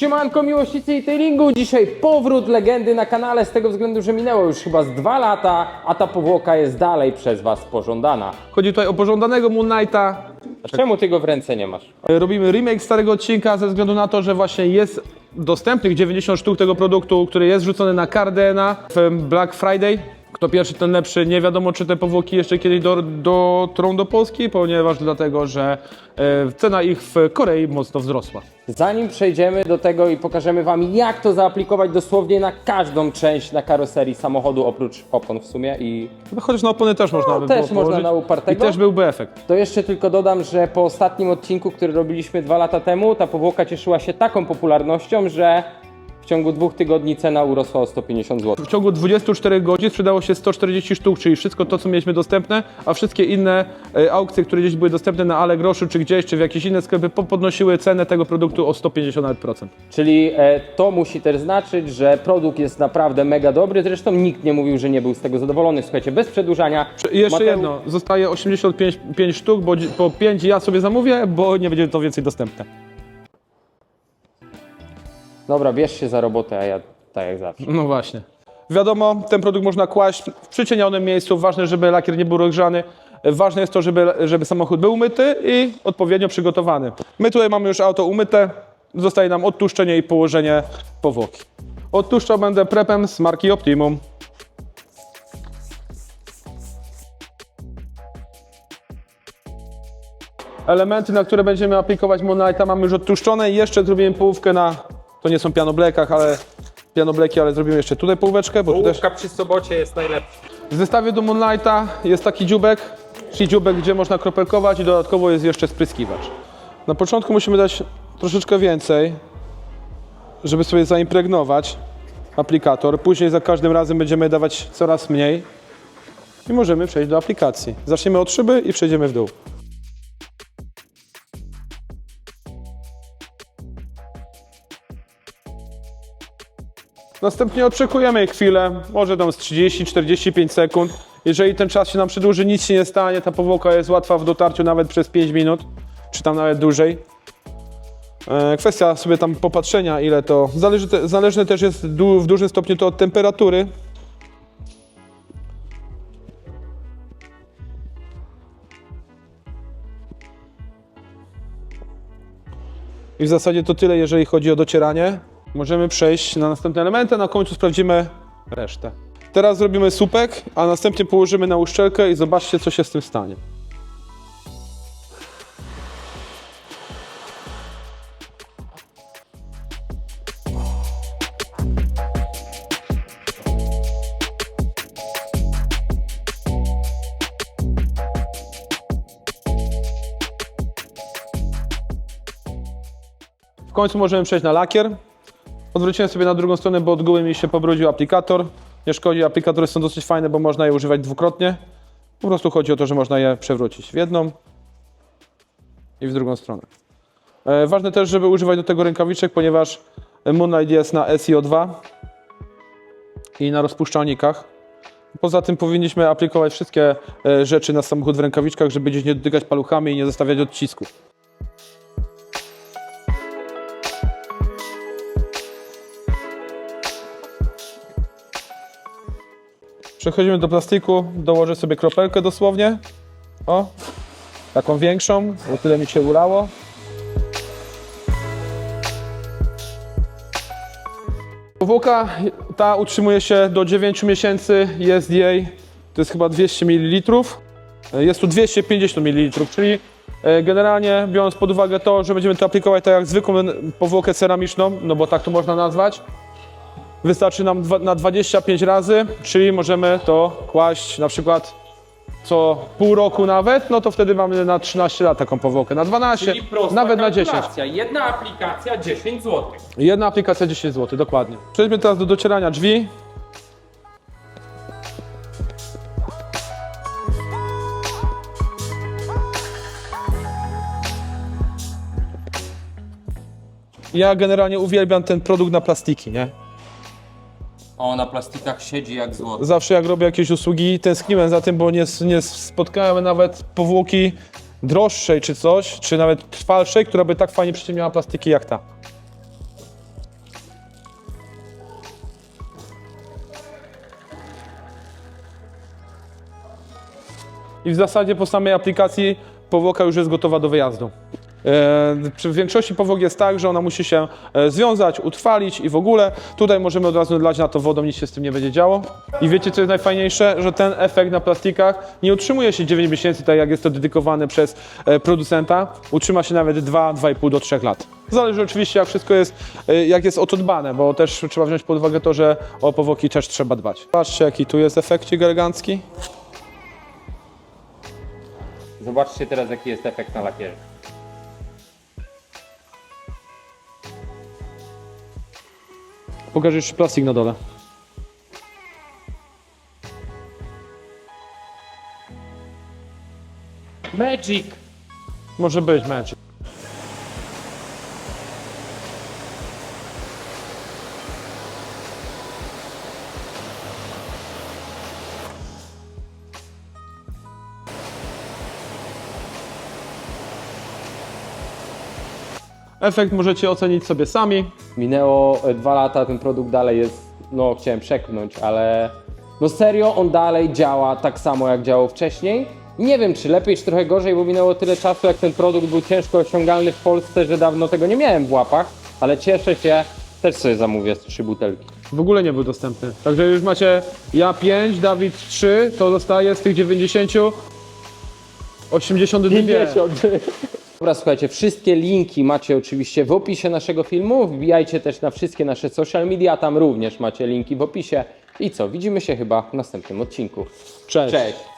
Siemanko miłośnicy e-tailingu, dzisiaj powrót legendy na kanale z tego względu, że minęło już chyba z dwa lata, a ta powłoka jest dalej przez Was pożądana. Chodzi tutaj o pożądanego Moon Knighta. A czemu Ty go w ręce nie masz? E, Robimy remake starego odcinka ze względu na to, że właśnie jest dostępnych 90 sztuk tego produktu, który jest rzucony na Cardena w Black Friday. Kto pierwszy, ten lepszy. Nie wiadomo, czy te powłoki jeszcze kiedyś do- dotrą do Polski, ponieważ dlatego, że e, cena ich w Korei mocno wzrosła. Zanim przejdziemy do tego i pokażemy Wam, jak to zaaplikować dosłownie na każdą część na karoserii samochodu, oprócz opon w sumie i No, Chociaż na opony też można by też było można położyć. na upartego. I też byłby efekt. To jeszcze tylko dodam, że po ostatnim odcinku, który robiliśmy dwa lata temu, ta powłoka cieszyła się taką popularnością, że ciągu dwóch tygodni cena urosła o 150 zł. W ciągu 24 godzin sprzedało się 140 sztuk, czyli wszystko to, co mieliśmy dostępne, a wszystkie inne e, aukcje, które gdzieś były dostępne na Allegroszu, czy gdzieś, czy w jakieś inne sklepy, po- podnosiły cenę tego produktu o 150 nawet procent. Czyli e, to musi też znaczyć, że produkt jest naprawdę mega dobry. Zresztą nikt nie mówił, że nie był z tego zadowolony. Słuchajcie, bez przedłużania. I jeszcze Mateusz- jedno, zostaje 85 pięć sztuk, bo dzi- po 5 ja sobie zamówię, bo nie będzie to więcej dostępne. Dobra, bierz się za robotę, a ja tak jak zawsze. No właśnie. Wiadomo, ten produkt można kłaść w przycienionym miejscu. Ważne, żeby lakier nie był rozgrzany. Ważne jest to, żeby, żeby samochód był umyty i odpowiednio przygotowany. My tutaj mamy już auto umyte. Zostaje nam odtłuszczenie i położenie powłoki. Odtłuszczał będę prepem z marki Optimum. Elementy, na które będziemy aplikować Monolita mamy już odtłuszczone i jeszcze zrobimy połówkę na, to nie są pianoblekach, ale pianobleki, ale zrobimy jeszcze tutaj połóweczkę, bo tu też Połówka przy sobocie jest najlepsza. w zestawie do Moonlighta jest taki dziubek, czyli dziubek, gdzie można kropelkować i dodatkowo jest jeszcze spryskiwacz. Na początku musimy dać troszeczkę więcej, żeby sobie zaimpregnować aplikator. Później za każdym razem będziemy dawać coraz mniej i możemy przejść do aplikacji. Zaczniemy od szyby i przejdziemy w dół. Następnie oczekujemy chwilę, może tam z 30-45 sekund. Jeżeli ten czas się nam przedłuży, nic się nie stanie, ta powłoka jest łatwa w dotarciu nawet przez 5 minut, czy tam nawet dłużej. E, Kwestia sobie tam popatrzenia, ile to. Zależy zależne też jest w dużym stopniu to od temperatury. I w zasadzie to tyle, jeżeli chodzi o docieranie. Możemy przejść na następne elementy, na końcu sprawdzimy resztę. Teraz zrobimy słupek, a następnie położymy na uszczelkę i zobaczcie, co się z tym stanie. W końcu możemy przejść na lakier. Odwróciłem sobie na drugą stronę, bo od góry mi się pobrudził aplikator. Nie szkodzi, aplikatory są dosyć fajne, bo można je używać dwukrotnie. Po prostu chodzi o to, że można je przewrócić w jedną i w drugą stronę. E, ważne też, żeby używać do tego rękawiczek, ponieważ Moonlight jest na SiO2 i na rozpuszczalnikach. Poza tym powinniśmy aplikować wszystkie e, rzeczy na samochód w rękawiczkach, żeby gdzieś nie dotykać paluchami i nie zostawiać odcisków. Przechodzimy do plastiku, dołożę sobie kropelkę dosłownie. O, taką większą, bo tyle mi się ulało. Powłoka ta utrzymuje się do 9 miesięcy, jest jej, to jest chyba 200 ml. Jest tu 250 ml, czyli e, generalnie biorąc pod uwagę to, że będziemy to aplikować tak jak zwykłą powłokę ceramiczną, no bo tak to można nazwać, Wystarczy nam na 25 razy, czyli możemy to kłaść na przykład co pół roku nawet, no to wtedy mamy na 13 lat taką powłokę, na 12, nawet na 10. Jedna aplikacja 10 zł. Jedna aplikacja 10 zł, dokładnie. Przejdźmy teraz do docierania drzwi. Ja generalnie uwielbiam ten produkt na plastiki, nie? a ona plastikach siedzi jak złoto. Zawsze jak robię jakieś usługi, tęskniłem za tym, bo nie, nie spotkałem nawet powłoki droższej czy coś, czy nawet trwalszej, która by tak fajnie przyciemniała plastiki jak ta. I w zasadzie po samej aplikacji powłoka już jest gotowa do wyjazdu. E, Przy większości powłok jest tak, że ona musi się e, związać, utrwalić i w ogóle. Tutaj możemy od razu dlać na to wodą, nic się z tym nie będzie działo. I wiecie co jest najfajniejsze? Że ten efekt na plastikach nie utrzymuje się 9 miesięcy, tak jak jest to dedykowane przez e, producenta. Utrzyma się nawet 2, 2,5 do 3 lat. Zależy oczywiście jak wszystko jest, jak jest o to dbane, bo też trzeba wziąć pod uwagę to, że o powłoki też trzeba dbać. Patrzcie jaki tu jest efekcik elegancki. Zobaczcie teraz, jaki jest efekt na lakierze. Pokażę jeszcze plastik na dole. Magic! Może być mecz. Efekt możecie ocenić sobie sami. Minęło e, dwa lata, ten produkt dalej jest, no chciałem przeklnąć, ale no serio, on dalej działa tak samo jak działał wcześniej. Nie wiem, czy lepiej, czy trochę gorzej, bo minęło tyle czasu, jak ten produkt był ciężko osiągalny w Polsce, że dawno tego nie miałem w łapach, ale cieszę się, też sobie zamówię z trzy butelki. W ogóle nie był dostępny. Także już macie ja 5, Dawid 3, to zostaje z tych 90 82. Dobra, słuchajcie, wszystkie linki macie oczywiście w opisie naszego filmu. Wbijajcie też na wszystkie nasze social media, tam również macie linki w opisie. I co, widzimy się chyba w następnym odcinku. Cześć. Cześć!